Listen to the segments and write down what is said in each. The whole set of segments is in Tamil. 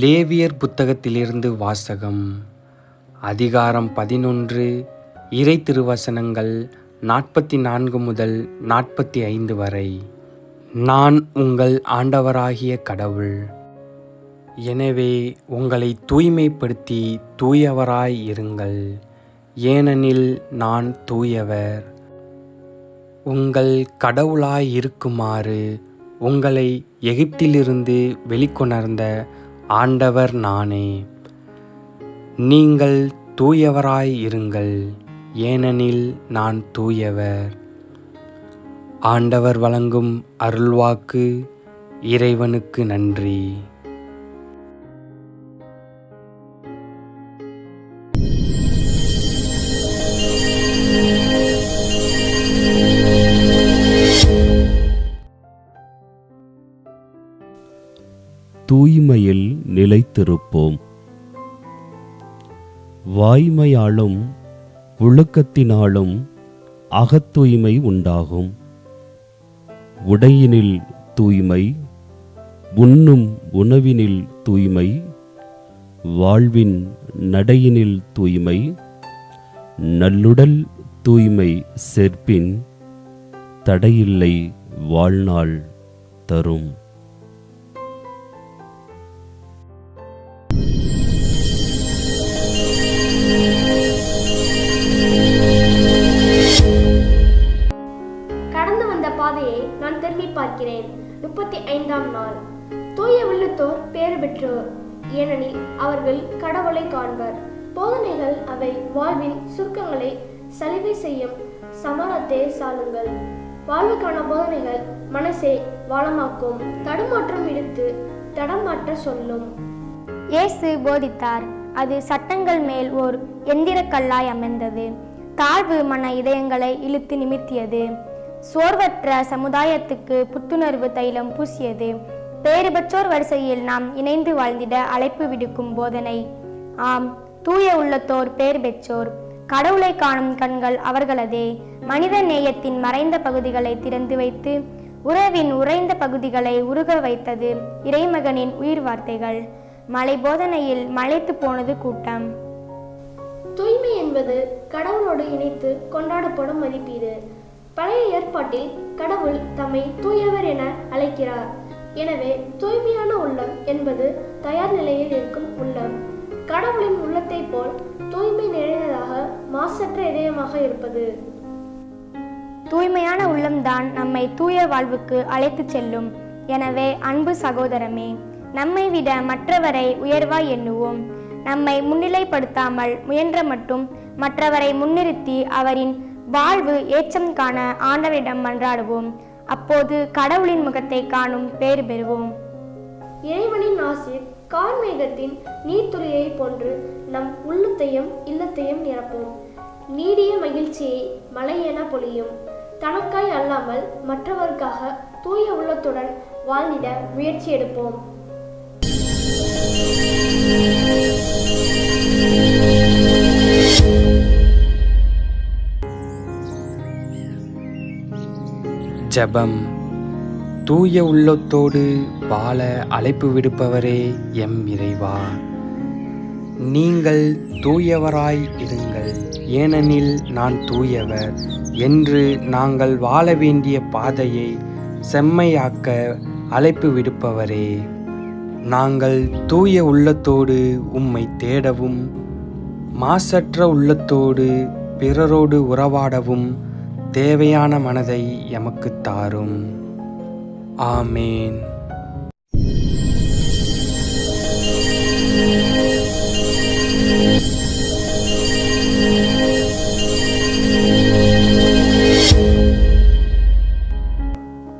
லேவியர் புத்தகத்திலிருந்து வாசகம் அதிகாரம் பதினொன்று இறை திருவசனங்கள் நாற்பத்தி நான்கு முதல் நாற்பத்தி ஐந்து வரை. நான் உங்கள் ஆண்டவராகிய கடவுள். எனவே உங்களை தூய்மைப்படுத்தி தூயவராய் இருங்கள். ஏனெனில் நான் தூயவர். உங்கள் கடவுளாய் இருக்குமாறு உங்களை எகிப்திலிருந்து வெளிக்கொணர்ந்த ஆண்டவர் நானே. நீங்கள் தூயவராய் இருங்கள் ஏனெனில் நான் தூயவர். ஆண்டவர் வழங்கும் அருள்வாக்கு இறைவனுக்கு நன்றி. தூய்மையில் நிலைத்திருப்போம். வாய்மையாலும் ஒழுக்கத்தினாலும் அகத்தூய்மை உண்டாகும். உடையினில் தூய்மை உண்ணும் உணவினில் தூய்மை வாழ்வின் நடையினில் தூய்மை நல்லுடல் தூய்மை சேர்ப்பின் தடையில்லை வாழ்நாள் தரும். திரும்பி முப்பத்தி ஐந்தாம் நாள். தூய உள்ளத்தோர் பேறு பெற்றோர். ஏனெனில் அவர்கள் கடவுளை காண்பர். போதனைகள் அவை வாழ்வின் சுருக்கங்களை சலுகை செய்யும் சமரத்தே சாலுங்கள். வாழ்வுக்கான போதனைகள் மனசை வளமாக்கும். தடுமாற்றம் எடுத்து தடமாற்ற சொல்லும். இயேசு போதித்தார் அது சட்டங்கள் மேல் ஓர் எந்திரக்கல்லாய் அமைந்தது. தாழ்வு மன இதயங்களை இழுத்து நிமித்தியது சோர்வற்ற சமுதாயத்துக்கு புத்துணர்வு தைலம் பூசியது. பேறுபற்றோர் வரிசையில் நாம் இணைந்து வாழ்ந்திட அழைப்பு விடுக்கும் போதனை. ஆம் தூய உள்ளத்தோர் பேர் பெற்றோர். கடவுளை காணும் கண்கள் அவர்களதே. மனித நேயத்தின் மறைந்த பகுதிகளை திறந்து வைத்து உறவின் உறைந்த பகுதிகளை உருக வைத்தது இறைமகனின் உயிர் வார்த்தைகள். மலை போதனையில் மலைத்து போனது கூட்டம். தூய்மை என்பது கடவுளோடு இணைத்து கொண்டாடப்படும் மதிப்பீடு. பழைய ஏற்பாட்டில் கடவுள் தம்மை தூயவர் என அழைக்கிறார். எனவே தூய்மையான உள்ளம் என்பது தயார் நிலையில் இருக்கும் உள்ளம். கடவுளின் உள்ளத்தைப் போல் தூய்மை நிறைந்ததாக மாசற்ற இதயமாக இருப்பது. தூய்மையான உள்ளம்தான் நம்மை தூய வாழ்வுக்கு அழைத்துச் செல்லும். எனவே அன்பு சகோதரமே நம்மை விட மற்றவரை உயர்வாய் எண்ணுவோம். நம்மை முன்னிலைப்படுத்தாமல் முயன்ற மட்டும் மற்றவரை முன்னிறுத்தி அவரின் வாழ்வு ஏச்சம் காண ஆண்டவரிடம் மன்றாடுவோம். அப்போது கடவுளின் முகத்தை காணும் பேறு பெறுவோம். இறைவனின் ஆசிர் கார்மேகத்தின் நீர்த்துளியை போன்று நம் உள்ளத்தையும் இல்லத்தையும் நிரப்பும். நீடிய மகிழ்ச்சியை மலையென பொழியும். தனக்காய் அல்லாமல் மற்றவருக்காக தூய உள்ளத்துடன் வாழ்ந்திட முயற்சி எடுப்போம். ஜெபம். தூய உள்ளத்தோடு வாழ அழைப்பு விடுப்பவரே எம் இறைவா. நீங்கள் தூயவராய் இருங்கள். ஏனெனில் நான் தூயவர். என்று நாங்கள் வாழ வேண்டிய பாதையை செம்மையாக்க அழைப்பு விடுப்பவரே. நாங்கள் தூய உள்ளத்தோடு உம்மை தேடவும் மாசற்ற உள்ளத்தோடு பிறரோடு உறவாடவும் தேவையான மனதை எமக்குத் தாரும். ஆமேன்.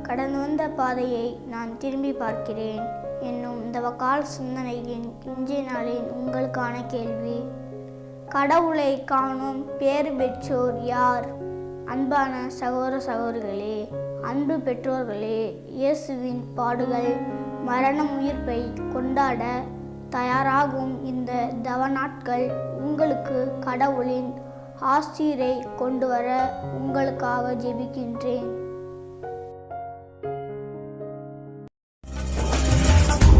கடந்து வந்த பாதையை நான் திரும்பி பார்க்கிறேன். என்னும் இந்த வக்கால் சிந்தனையின் இன்றைய நாளின் உங்களுக்கான கேள்வி. கடவுளை காணும் பேறு பெற்றோர் யார்? அன்பான சகோதர சகோதரிகளே அன்பு பெற்றோர்களே இயேசுவின் பாடுகள் மரணம் உயிர்ப்பை கொண்டாட தயாராகும் இந்த தவ நாட்கள் உங்களுக்கு கடவுளின் ஆசிரை கொண்டு வர உங்களுக்காக ஜெபிக்கின்றேன்.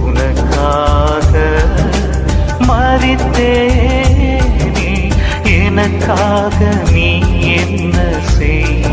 உனக்காக மறித்தேனே எனக்காக நீ என்ன செய்தாய்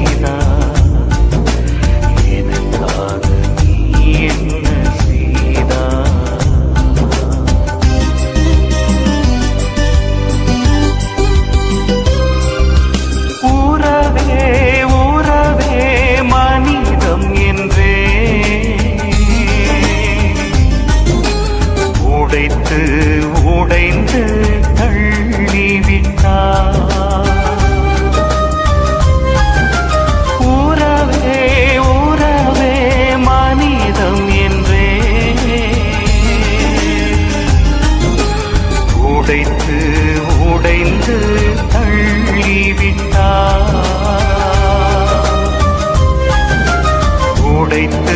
light